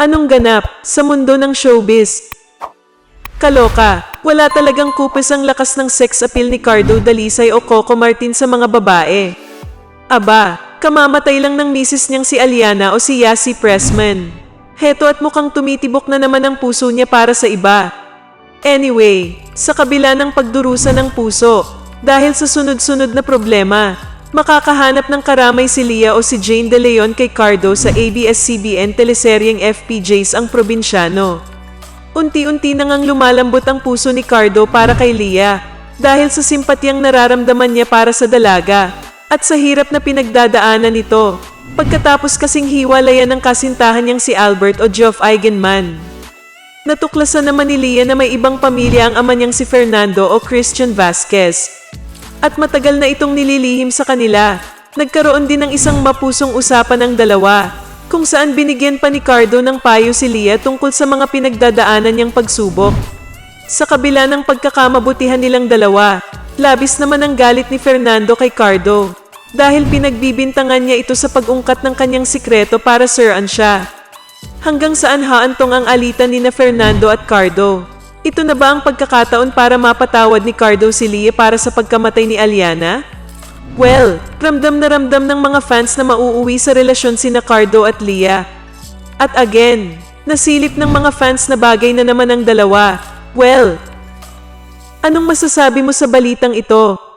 Anong ganap sa mundo ng showbiz? Kaloka, wala talagang kupes ang lakas ng sex appeal ni Cardo Dalisay o Coco Martin sa mga babae. Aba, kamamatay lang ng misis niyang si Aliana o si Yasi Pressman. Heto at mukhang tumitibok na naman ang puso niya para sa iba. Anyway, sa kabila ng pagdurusa ng puso, dahil sa sunod-sunod na problema, makakahanap ng karamay si Lia o si Jane De Leon kay Cardo sa ABS-CBN teleseryeng FPJs ang probinsyano. Unti-unti na ngang lumalambot ang puso ni Cardo para kay Lia dahil sa simpatyang nararamdaman niya para sa dalaga at sa hirap na pinagdadaanan nito pagkatapos kasing hiwalayan ng kasintahan niyang si Albert o Geoff Eigenman. Natuklasan naman ni Lia na may ibang pamilya ang ama niyang si Fernando o Christian Vasquez. At matagal na itong nililihim sa kanila. Nagkaroon din ng isang mapusong usapan ng dalawa, kung saan binigyan pa ni Cardo ng payo si Lia tungkol sa mga pinagdadaanan niyang pagsubok. Sa kabila ng pagkakamabutihan nilang dalawa, labis naman ang galit ni Fernando kay Cardo dahil pinagbibintangan niya ito sa pag-ungkat ng kanyang sikreto para siraan siya. Hanggang saan haantong ang alitan ni na Fernando at Cardo? Ito na ba ang pagkakataon para mapatawad ni Cardo si Lia para sa pagkamatay ni Aliana? Well, ramdam na ramdam ng mga fans na mauuwi sa relasyon sina Cardo at Lia. At again, nasilip ng mga fans na bagay na naman ang dalawa. Well, anong masasabi mo sa balitang ito?